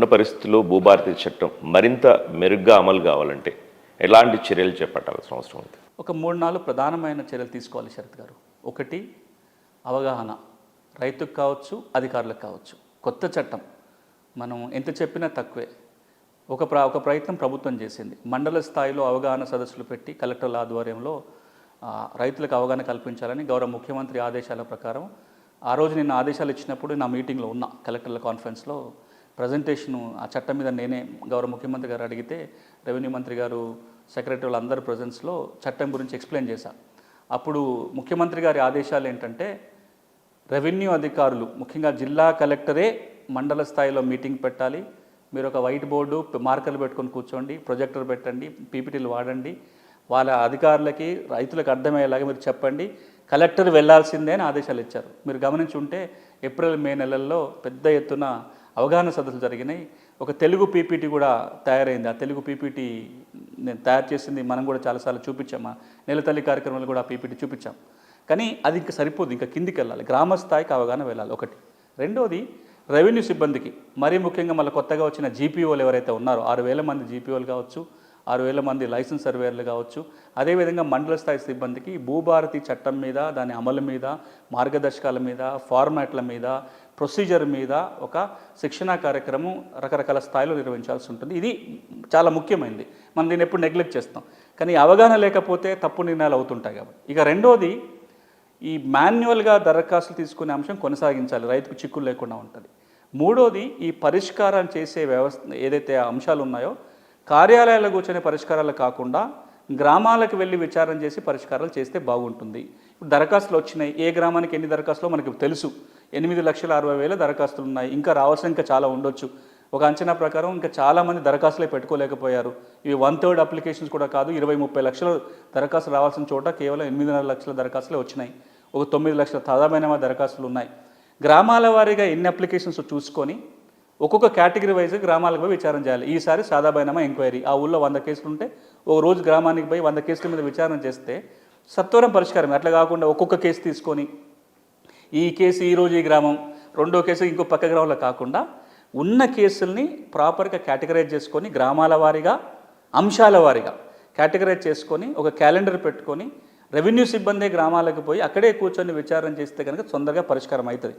ఇప్పుడున్న పరిస్థితుల్లో భూభారతి చట్టం మరింత మెరుగ్గా అమలు కావాలంటే ఎలాంటి చర్యలు చేపట్టాల్సిన అవసరం ఉంది? ఒక మూడు నాలుగు ప్రధానమైన చర్యలు తీసుకోవాలి శరత్ గారు. ఒకటి అవగాహన. రైతుకు కావచ్చు అధికారులకు కావచ్చు. కొత్త చట్టం. మనం ఎంత చెప్పినా తక్కువే. ఒక ప్ర ఒక ప్రయత్నం ప్రభుత్వం చేసింది. మండల స్థాయిలో అవగాహన సదస్సులు పెట్టి కలెక్టర్ల ఆధ్వర్యంలో రైతులకు అవగాహన కల్పించాలని గౌరవ ముఖ్యమంత్రి ఆదేశాల ప్రకారం ఆ రోజు నేను ఆదేశాలు ఇచ్చినప్పుడు నా మీటింగ్లో ఉన్నా కలెక్టర్ల కాన్ఫరెన్స్లో ప్రజెంటేషన్ ఆ చట్టం మీద నేనే గౌరవ ముఖ్యమంత్రి గారు అడిగితే రెవెన్యూ మంత్రి గారు సెక్రటరీ అందరి ప్రజెన్స్లో చట్టం గురించి ఎక్స్ప్లెయిన్ చేశా. అప్పుడు ముఖ్యమంత్రి గారి ఆదేశాలు ఏంటంటే రెవెన్యూ అధికారులు ముఖ్యంగా జిల్లా కలెక్టరే మండల స్థాయిలో మీటింగ్ పెట్టాలి. మీరు ఒక వైట్ బోర్డు మార్కర్లు పెట్టుకొని కూర్చోండి ప్రొజెక్టర్ పెట్టండి పీపీటీలు వాడండి. వాళ్ళ అధికారులకి రైతులకు అర్థమయ్యేలాగా మీరు చెప్పండి. కలెక్టర్ వెళ్ళాల్సిందే అని ఆదేశాలు ఇచ్చారు. మీరు గమనించి ఉంటే ఏప్రిల్ మే నెలల్లో పెద్ద ఎత్తున అవగాహన సదస్సులు జరిగినాయి. ఒక తెలుగు పీపీటీ కూడా తయారైంది. ఆ తెలుగు పీపీటీ నేను తయారు చేసింది మనం కూడా చాలాసార్లు చూపించాం నెల నెలతల్లి కార్యక్రమాలు కూడా ఆ పీపీటీ చూపించాం. కానీ అది ఇంకా సరిపోదు ఇంకా కిందికి వెళ్ళాలి గ్రామ స్థాయికి అవగాహన వెళ్ళాలి ఒకటి. రెండోది రెవెన్యూ సిబ్బందికి మరీ ముఖ్యంగా మళ్ళీ కొత్తగా వచ్చిన జీపీఓలు ఎవరైతే ఉన్నారో ఆరు వేల మంది జీపీఓలు కావచ్చు ఆరు వేల మంది లైసెన్స్ సర్వేయర్లు కావచ్చు. అదేవిధంగా మండల స్థాయి సిబ్బందికి భూభారతి చట్టం మీద దాని అమలు మీద మార్గదర్శకాల మీద ఫార్మాట్ల మీద ప్రొసీజర్ మీద ఒక శిక్షణా కార్యక్రమం రకరకాల స్థాయిలో నిర్వహించాల్సి ఉంటుంది. ఇది చాలా ముఖ్యమైనది. మనం దీన్ని ఎప్పుడు నెగ్లెక్ట్ చేస్తాం. కానీ అవగాహన లేకపోతే తప్పు నిర్ణయాలు అవుతుంటాయి కాబట్టి. ఇక రెండోది ఈ మాన్యువల్గా దరఖాస్తులు తీసుకునే అంశం కొనసాగించాలి. రైతుకు చిక్కులు లేకుండా ఉంటుంది. మూడోది ఈ పరిష్కారం చేసే వ్యవస్థ ఏదైతే అంశాలు ఉన్నాయో కార్యాలయాల్లో కూర్చొని పరిష్కారాలు కాకుండా గ్రామాలకు వెళ్ళి విచారణ చేసి పరిష్కారాలు చేస్తే బాగుంటుంది. ఇప్పుడు దరఖాస్తులు వచ్చినాయి. ఏ గ్రామానికి ఎన్ని దరఖాస్తులు మనకు తెలుసు. ఎనిమిది లక్షల అరవై వేల దరఖాస్తులు ఉన్నాయి. ఇంకా రావాల్సిన ఇంకా చాలా ఉండొచ్చు. ఒక అంచనా ప్రకారం ఇంకా చాలామంది దరఖాస్తులే పెట్టుకోలేకపోయారు. ఇవి వన్ థర్డ్ అప్లికేషన్స్ కూడా కాదు. ఇరవై ముప్పై లక్షల దరఖాస్తులు రావాల్సిన చోట కేవలం ఎనిమిదిన్నర లక్షల దరఖాస్తులే వచ్చినాయి. ఒక తొమ్మిది లక్షల తాదామైన దరఖాస్తులు ఉన్నాయి. గ్రామాల వారీగా ఎన్ని అప్లికేషన్స్ చూసుకొని ఒక్కొక్క కేటగిరీ వైజ్ గ్రామాలకు పోయి విచారణ చేయాలి. ఈసారి సాదాబైనమా ఎంక్వైరీ? ఆ ఊళ్ళో వంద కేసులు ఉంటే ఒక రోజు గ్రామానికి పోయి వంద కేసుల మీద విచారణ చేస్తే సత్వరం పరిష్కారం అట్లా కాకుండా ఒక్కొక్క కేసు తీసుకొని ఈ కేసు ఈ రోజు ఈ గ్రామం రెండో కేసు ఇంకో పక్క గ్రామంలో కాకుండా ఉన్న కేసుల్ని ప్రాపర్గా కేటగరైజ్ చేసుకొని గ్రామాల వారీగా అంశాల వారీగా కేటగరైజ్ చేసుకొని ఒక క్యాలెండర్ పెట్టుకొని రెవెన్యూ సిబ్బంది గ్రామాలకు పోయి అక్కడే కూర్చొని విచారణ చేస్తే కనుక తొందరగా పరిష్కారం అవుతుంది.